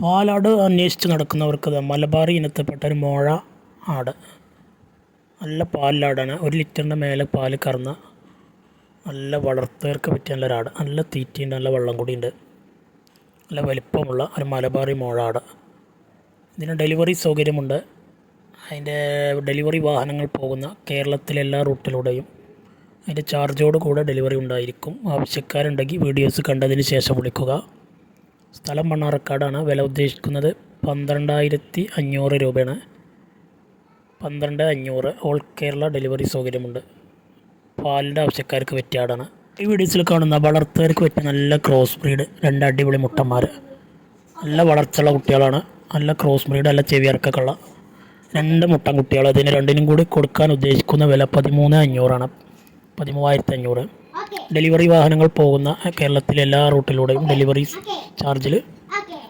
പാലാട് അന്വേഷിച്ച് നടക്കുന്നവർക്ക് മലബാറി ഇനത്തിൽപ്പെട്ട ഒരു മോഴ ആട്. നല്ല പാലിലാടാണ്. ഒരു ലിറ്ററിന്റെ മേലെ പാൽ കറന്ന നല്ല വളർത്തുകാർക്ക് പറ്റിയ നല്ലൊരാട് നല്ല തീറ്റയുണ്ട് നല്ല വെള്ളം കൂടിയുണ്ട്. നല്ല വലിപ്പമുള്ള ഒരു മലബാറി മോഴ ആട്. ഇതിന് ഡെലിവറി സൗകര്യമുണ്ട്. അതിന്റെ ഡെലിവറി വാഹനങ്ങൾ പോകുന്ന കേരളത്തിലെ എല്ലാ റൂട്ടിലൂടെയും അതിന്റെ ചാർജോട് കൂടെ ഡെലിവറി ഉണ്ടായിരിക്കും. ആവശ്യക്കാരുണ്ടെങ്കിൽ വീഡിയോസ് കണ്ടതിന് ശേഷം വിളിക്കുക. സ്ഥലം മണ്ണാർക്കാടാണ് വില ഉദ്ദേശിക്കുന്നത് പന്ത്രണ്ടായിരത്തി അഞ്ഞൂറ് രൂപയാണ്. പന്ത്രണ്ട് അഞ്ഞൂറ് ഓൾ കേരള ഡെലിവറി സൗകര്യമുണ്ട്. പാലിന്റെ ആവശ്യക്കാർക്ക് പറ്റിയ ആടാണ്. ഈ വീഡിയോസിൽ കാണുന്ന വളർത്തുകാർക്ക് പറ്റിയ നല്ല ക്രോസ് ബ്രീഡ് രണ്ട് അടിപൊളി മുട്ടന്മാർ. നല്ല വളർച്ചയുള്ള കുട്ടികളാണ്. നല്ല ക്രോസ് ബ്രീഡ് നല്ല ചെവിയർക്കൊക്കെയുള്ള രണ്ട് മുട്ടൻ കുട്ടികൾ അതിന് രണ്ടിനും കൂടി കൊടുക്കാൻ ഉദ്ദേശിക്കുന്ന വില പതിമൂന്ന് അഞ്ഞൂറാണ്. പതിമൂവായിരത്തി അഞ്ഞൂറ് ഡെലിവറി വാഹനങ്ങൾ പോകുന്ന കേരളത്തിലെ എല്ലാ റൂട്ടിലൂടെയും ഡെലിവറി ചാർജിൽ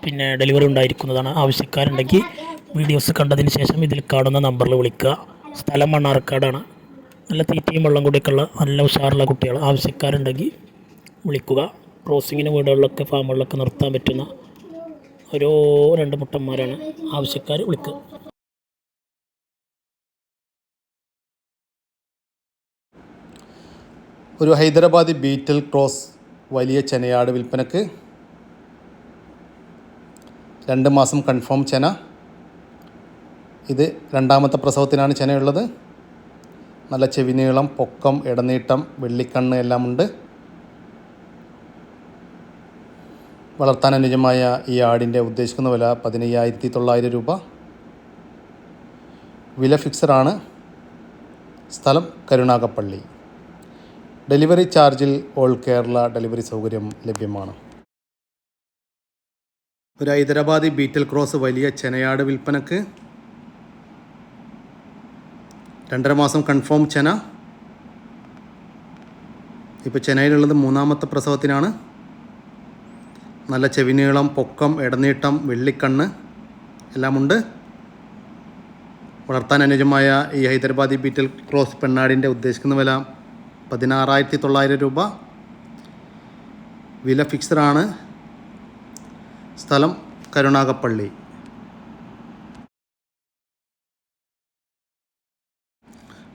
പിന്നെ ഡെലിവറി ഉണ്ടായിരിക്കുന്നതാണ്. ആവശ്യക്കാരുണ്ടെങ്കിൽ വീഡിയോസ് കണ്ടതിന് ശേഷം ഇതിൽ കാണുന്ന നമ്പറിൽ വിളിക്കുക. സ്ഥലം മണ്ണാർക്കാടാണ്. നല്ല തീറ്റയും വെള്ളം കൂടിയൊക്കെ ഉള്ള നല്ല ഉഷാറുള്ള കുട്ടികൾ ആവശ്യക്കാരുണ്ടെങ്കിൽ വിളിക്കുക. ക്രോസിങ്ങിന് വീടുകളിലൊക്കെ ഫാമുകളിലൊക്കെ നിർത്താൻ പറ്റുന്ന ഓരോ രണ്ട് മുട്ടന്മാരാണ്. ആവശ്യക്കാർ വിളിക്കുക ഒരു ഹൈദരാബാദി ബീറ്റൽ ക്രോസ് വലിയ ചെനയാട് വിൽപ്പനക്ക് രണ്ട് മാസം കൺഫേം ചെന. ഇത് രണ്ടാമത്തെ പ്രസവത്തിനാണ് ചെനയുള്ളത്. നല്ല ചെവിനീളം പൊക്കം ഇടനീട്ടം വെള്ളിക്കണ്ണ് എല്ലാം ഉണ്ട്. വളർത്താൻ അനുജമായ ഈ ആടിന്റെ ഉദ്ദേശിക്കുന്ന വില പതിനയ്യായിരത്തി തൊള്ളായിരം രൂപ. വില ഫിക്സഡാണ് സ്ഥലം കരുണാകപ്പള്ളി. ഡെലിവറി ചാർജിൽ ഓൾ കേരള ഡെലിവറി സൗകര്യം ലഭ്യമാണ്. ഒരു ഹൈദരാബാദി ബീറ്റൽ ക്രോസ് വലിയ ചെനയാട് വിൽപ്പനക്ക് രണ്ടര മാസം കൺഫേം ചെന. ഇപ്പോൾ ചെനയിലുള്ളത് മൂന്നാമത്തെ പ്രസവത്തിനാണ്. നല്ല ചെവിനീളം പൊക്കം ഇടനീട്ടം വെള്ളിക്കണ്ണ് എല്ലാമുണ്ട്. വളർത്താൻ അനുജമായ ഈ ഹൈദരാബാദി ബീറ്റൽ ക്രോസ് പെണ്ണാടിന്റെ ഉദ്ദേശിക്കുന്ന വില പതിനാറായിരത്തി തൊള്ളായിരം രൂപ വില ഫിക്സഡാണ്. സ്ഥലം കരുണാകപ്പള്ളി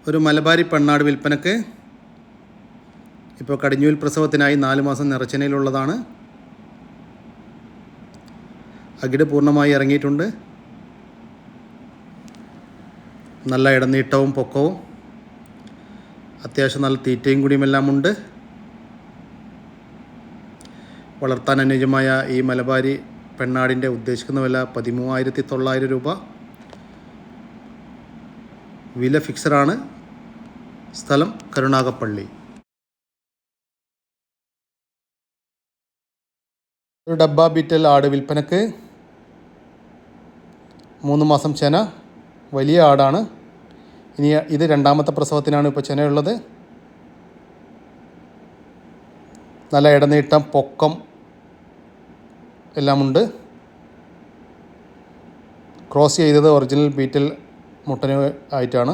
ഒരു മലബാരി പെണ്ണാട് വിൽപ്പനക്ക് ഇപ്പോൾ കടിഞ്ഞൂൽ പ്രസവത്തിനായി നാല് മാസം നിറച്ചനയിലുള്ളതാണ് അകിട് പൂർണമായി ഇറങ്ങിയിട്ടുണ്ട്. നല്ല ഇടനീട്ടവും പൊക്കവും. അത്യാവശ്യം നല്ല തീറ്റയും കുടിയുമെല്ലാം ഉണ്ട്. വളർത്താൻ അനുയോജ്യമായ ഈ മലബാരി പെണ്ണാടിന്റെ ഉദ്ദേശിക്കുന്ന വില പതിമൂവായിരത്തി തൊള്ളായിരം രൂപ. വില ഫിക്സഡാണ് സ്ഥലം കരുണാകപ്പള്ളി ഒരു ഡബ്ബ ബീറ്റൽ ആട് വിൽപ്പനക്ക്. മൂന്ന് മാസം ചെന. വലിയ ആടാണ്. ഇനി ഇത് രണ്ടാമത്തെ പ്രസവത്തിനാണ് ഇപ്പോൾ ചെനയുള്ളത്. നല്ല ഇടനീട്ടം പൊക്കം എല്ലാമുണ്ട്. ക്രോസ് ചെയ്തത് ഒറിജിനൽ ബീറ്റിൽ മുട്ടന് ആയിട്ടാണ്.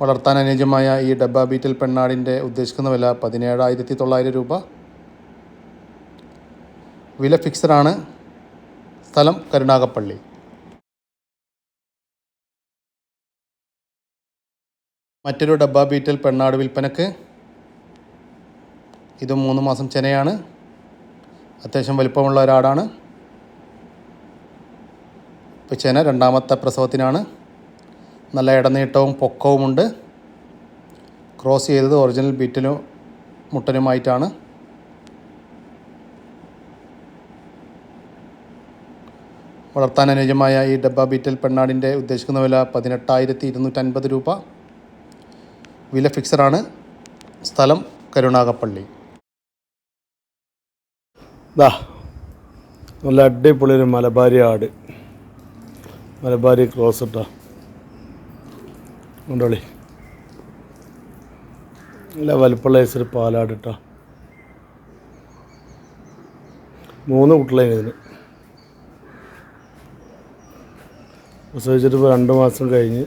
വളർത്താൻ അനുയോജ്യമായ ഈ ഡബ്ബ ബീറ്റിൽ പെണ്ണാടിന്റെ ഉദ്ദേശിക്കുന്ന വില പതിനേഴായിരത്തി തൊള്ളായിരം രൂപ. വില ഫിക്സഡാണ് സ്ഥലം കരുണാകപ്പള്ളി മറ്റൊരു ഡബ്ബ ബീറ്റൽ പെണ്ണാട് വിൽപ്പനക്ക്. ഇത് മൂന്ന് മാസം ചെനയാണ്. അത്യാവശ്യം വലിപ്പമുള്ള ഒരാടാണ്. ഇപ്പോൾ ചെന രണ്ടാമത്തെ പ്രസവത്തിനാണ്. നല്ല ഇടനീട്ടവും പൊക്കവുമുണ്ട്. ക്രോസ് ചെയ്തത് ഒറിജിനൽ ബീറ്റലും മുട്ടനുമായിട്ടാണ്. വളർത്താൻ അനുയോജ്യമായ ഈ ഡബ്ബ ബീറ്റൽ പെണ്ണാടിന്റെ ഉദ്ദേശിക്കുന്ന വില പതിനെട്ടായിരത്തി ഇരുന്നൂറ്റൻപത് രൂപ. വില ഫിക്സഡാണ്. സ്ഥലം കരുണാകപ്പള്ളി. ദാ നല്ല അടിപൊളി ഒരു മലബാരി ആട്. മലബാരി ഇട്ടാ കൊണ്ടോളി. നല്ല വലുപ്പുള്ള ഐസൊരു പാലാട് ഇട്ടാ മൂന്ന് കുട്ടികളാണ് ഇതിന്. പ്രസവിച്ചിട്ട് ഇപ്പോൾ രണ്ട് മാസം കഴിഞ്ഞ്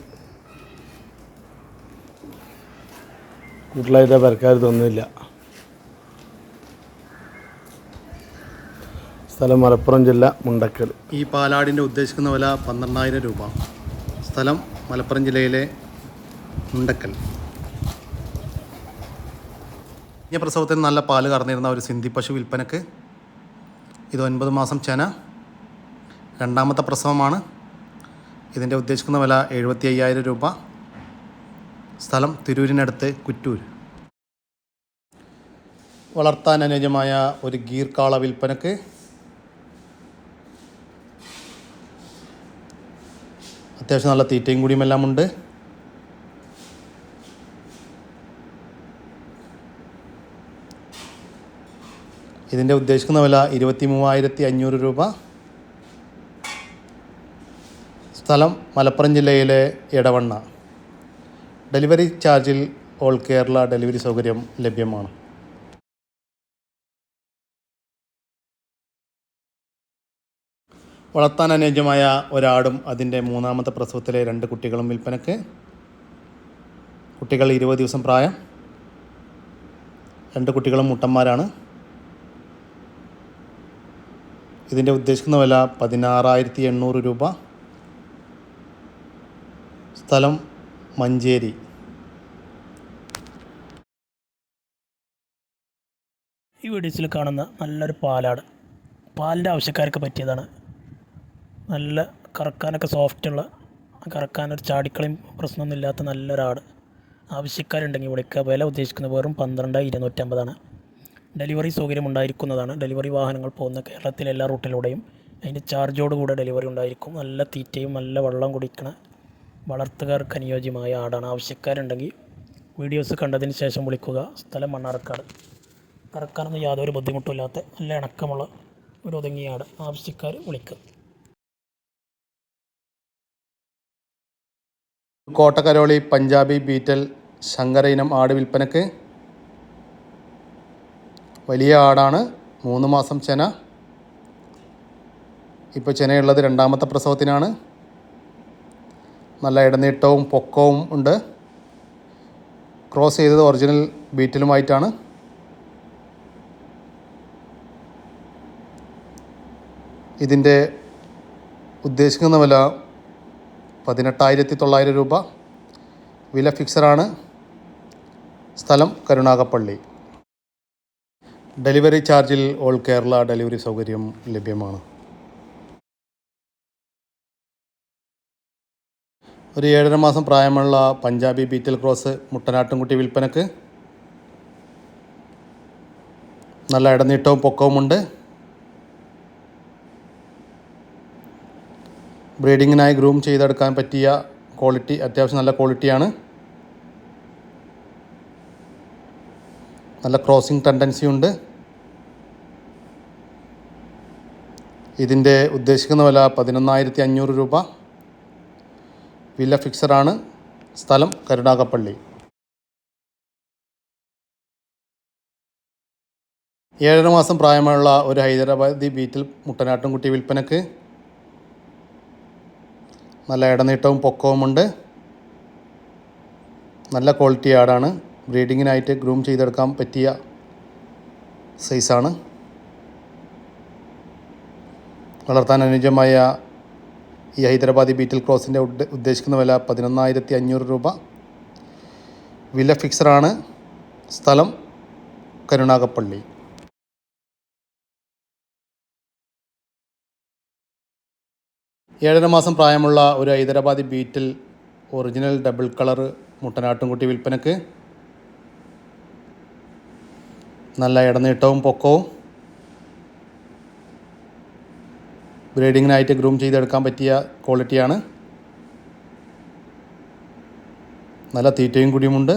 കുട്ടികളായിട്ട് പെരക്കാർ സ്ഥലം മലപ്പുറം ജില്ല മുണ്ടക്കൽ. ഈ പാലാടിന്റെ ഉദ്ദേശിക്കുന്ന വില പന്ത്രണ്ടായിരം രൂപ. സ്ഥലം മലപ്പുറം ജില്ലയിലെ മുണ്ടക്കൽ. ഈ പ്രസവത്തിന് നല്ല പാൽ കറന്നിരുന്ന ഒരു സിന്ധി പശു വിൽപ്പനക്ക് ഇത് ഒൻപത് മാസം ചെന. രണ്ടാമത്തെ പ്രസവമാണ്. ഇതിന്റെ ഉദ്ദേശിക്കുന്ന വില എഴുപത്തി അയ്യായിരം രൂപ. സ്ഥലം തിരൂരിനടുത്ത് കുറ്റൂർ. വളർത്താൻ അനുയോജ്യമായ ഒരു ഗീർക്കാള കാള വിൽപ്പനക്ക് അത്യാവശ്യം നല്ല തീറ്റയും കൂടിയുമെല്ലാം ഉണ്ട്. ഇതിന്റെ ഉദ്ദേശിക്കുന്ന വില ഇരുപത്തി മൂവായിരത്തി അഞ്ഞൂറ് രൂപ. സ്ഥലം മലപ്പുറം ജില്ലയിലെ എടവണ്ണ. ഡെലിവറി ചാർജിൽ ഓൾ കേരള ഡെലിവറി സൗകര്യം ലഭ്യമാണ്. വളർത്താൻ അനുയോജ്യമായ ഒരാടും അതിന്റെ മൂന്നാമത്തെ പ്രസവത്തിലെ രണ്ട് കുട്ടികളും വിൽപ്പനക്ക് കുട്ടികൾ ഇരുപത് ദിവസം പ്രായം. രണ്ട് കുട്ടികളും മുട്ടന്മാരാണ്. ഇതിന്റെ ഉദ്ദേശിക്കുന്ന വില പതിനാറായിരത്തി എണ്ണൂറ് രൂപ. സ്ഥലം മഞ്ചേരി. ഈ വീഡിയോസിൽ കാണുന്ന നല്ലൊരു പാലാണ്. പാലിന്റെ ആവശ്യക്കാർക്ക് പറ്റിയതാണ്. നല്ല കറക്കാനൊക്കെ സോഫ്റ്റ് സോഫ്റ്റുള്ള കറക്കാനൊരു ചാടിക്കളയും പ്രശ്നമൊന്നും ഇല്ലാത്ത നല്ലൊരാട്. ആവശ്യക്കാരുണ്ടെങ്കിൽ വിളിക്കുക. വില ഉദ്ദേശിക്കുന്ന വെറും പന്ത്രണ്ട് ഇരുന്നൂറ്റമ്പതാണ്. ഡെലിവറി സൗകര്യം ഉണ്ടായിരിക്കുന്നതാണ്. ഡെലിവറി വാഹനങ്ങൾ പോകുന്ന കേരളത്തിലെ എല്ലാ റൂട്ടിലൂടെയും അതിന്റെ ചാർജോട് കൂടെ ഡെലിവറി ഉണ്ടായിരിക്കും. നല്ല തീറ്റയും നല്ല വെള്ളം കുടിക്കണ വളർത്തുകാർക്ക് അനുയോജ്യമായ ആടാണ്. ആവശ്യക്കാരുണ്ടെങ്കിൽ വീഡിയോസ് കണ്ടതിന് ശേഷം വിളിക്കുക. സ്ഥലം മണ്ണാർക്കാട്. കറക്കാനൊന്നും യാതൊരു ബുദ്ധിമുട്ടുമില്ലാത്ത നല്ല ഇണക്കമുള്ള ഒരു ഒതുങ്ങിയാട് ആവശ്യക്കാർ വിളിക്കും കോട്ടക്കരോളി പഞ്ചാബി ബീറ്റൽ ശങ്കര ഇനം ആട് വിൽപ്പനക്ക് വലിയ ആടാണ് മൂന്ന് മാസം ചെന. ഇപ്പോൾ ചെനയുള്ളത് രണ്ടാമത്തെ പ്രസവത്തിനാണ്. നല്ല ഇടനീട്ടവും പൊക്കവും ഉണ്ട്. ക്രോസ് ചെയ്തത് ഒറിജിനൽ ബീറ്റിലുമായിട്ടാണ്. ഇതിന്റെ ഉദ്ദേശിക്കുന്ന വില പതിനെട്ടായിരത്തി തൊള്ളായിരം രൂപ. വില ഫിക്സറാണ് സ്ഥലം കരുണാകപ്പള്ളി ഡെലിവറി ചാർജിൽ ഓൾ കേരള ഡെലിവറി സൗകര്യം ലഭ്യമാണ്. ഒരു ഏഴര മാസം പ്രായമുള്ള പഞ്ചാബി ബീറ്റൽ ക്രോസ് മുട്ടനാട്ടുംകുട്ടി വിൽപ്പനക്ക് നല്ല ഇടനീട്ടവും പൊക്കവുമുണ്ട്. ബ്രീഡിങ്ങിനായി ഗ്രൂം ചെയ്തെടുക്കാൻ പറ്റിയ ക്വാളിറ്റി അത്യാവശ്യം നല്ല ക്വാളിറ്റിയാണ്. നല്ല ക്രോസിംഗ് ടെൻഡൻസി ഉണ്ട്. ഇതിന്റെ ഉദ്ദേശിക്കുന്ന വില പതിനൊന്നായിരത്തി അഞ്ഞൂറ് രൂപ. വില ഫിക്സഡാണ് സ്ഥലം കരുണാകപ്പള്ളി ഏഴര മാസം പ്രായമുള്ള ഒരു ഹൈദരാബാദി ബീറ്റിൽ മുട്ടനാട്ടുംകുട്ടി വിൽപ്പനക്ക് നല്ല ഇടനീട്ടവും പൊക്കവുമുണ്ട് നല്ല ക്വാളിറ്റി ആടാണ്. ബ്രീഡിങ്ങിനായിട്ട് ഗ്രൂം ചെയ്തെടുക്കാൻ പറ്റിയ സൈസാണ് വളർത്താൻ അനുയോജ്യമായ ഈ ഹൈദരാബാദി ബീറ്റിൽ ക്രോസിന്റെ ഉദ്ദ- ഉദ്ദേശിക്കുന്ന വില പതിനൊന്നായിരത്തി അഞ്ഞൂറ് രൂപ. വില ഫിക്സറാണ് സ്ഥലം കരുണാകപ്പള്ളി ഏഴര മാസം പ്രായമുള്ള ഒരു Hyderabadi Beetal original double colour മുട്ടനാട്ടുംകുട്ടി വിൽപ്പനക്ക് നല്ല ഇടനീട്ടവും പൊക്കവും ബ്രീഡിങ്ങിനായിട്ട് ഗ്രൂം ചെയ്തെടുക്കാൻ പറ്റിയ ക്വാളിറ്റിയാണ്. നല്ല തീറ്റയും കൂടിയുമുണ്ട്.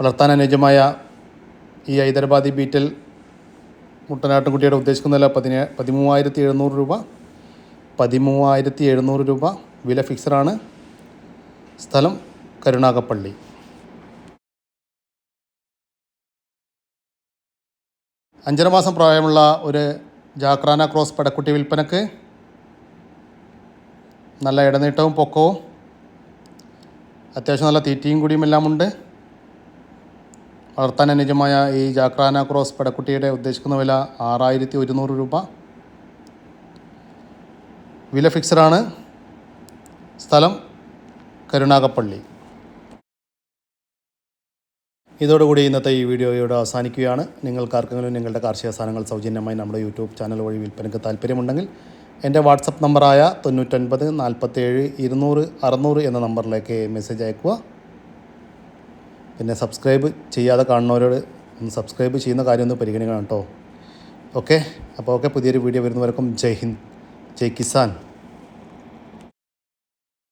വളർത്താൻ അനുയോജ്യമായ ഈ ഹൈദരാബാദി ബീറ്റിൽ മുട്ടനാട്ടുംകുട്ടിയുടെ ഉദ്ദേശിക്കുന്ന വില പതിനേ പതിമൂവായിരത്തി എഴുന്നൂറ് രൂപ. പതിമൂവായിരത്തി എഴുന്നൂറ് രൂപ വില ഫിക്സറാണ് സ്ഥലം കരുണാകപ്പള്ളി അഞ്ചര മാസം പ്രായമുള്ള ഒരു ജാക്രാന ക്രോസ് പടക്കുട്ടി വിൽപ്പനക്ക് നല്ല ഇടനീട്ടവും പൊക്കവും അത്യാവശ്യം നല്ല തീറ്റയും കൂടിയും എല്ലാം ഉണ്ട് വളർത്താൻ അനുജമായ ഈ ജാക്രാന ക്രോസ് പടക്കുട്ടിയുടെ ഉദ്ദേശിക്കുന്ന വില ആറായിരത്തി ഒരുന്നൂറ് രൂപ. വില ഫിക്സഡാണ് സ്ഥലം കരുണാകപ്പള്ളി. ഇതോടുകൂടി ഇന്നത്തെ ഈ വീഡിയോ ഇവിടെ അവസാനിക്കുകയാണ് നിങ്ങൾക്കാർക്കെങ്കിലും നിങ്ങളുടെ കാർഷിക സാധനങ്ങൾ സൗജന്യമായി നമ്മുടെ യൂട്യൂബ് ചാനൽ വഴി വിൽപ്പനയ്ക്ക് താല്പര്യമുണ്ടെങ്കിൽ എന്റെ വാട്സപ്പ് നമ്പറായ തൊണ്ണൂറ്റൊൻപത് നാൽപ്പത്തേഴ് ഇരുന്നൂറ് അറുന്നൂറ് എന്ന നമ്പറിലേക്ക് മെസ്സേജ് അയക്കുക പിന്നെ സബ്സ്ക്രൈബ് ചെയ്യാതെ കാണുന്നവരോട് ഒന്ന് സബ്സ്ക്രൈബ് ചെയ്യുന്ന കാര്യം ഒന്ന് പരിഗണിക്കണം കേട്ടോ. ഓക്കെ? അപ്പോൾ ഓക്കെ പുതിയൊരു വീഡിയോ വരുന്നവർക്കും ജയ് ഹിന്ദ് ജയ് കിസാൻ.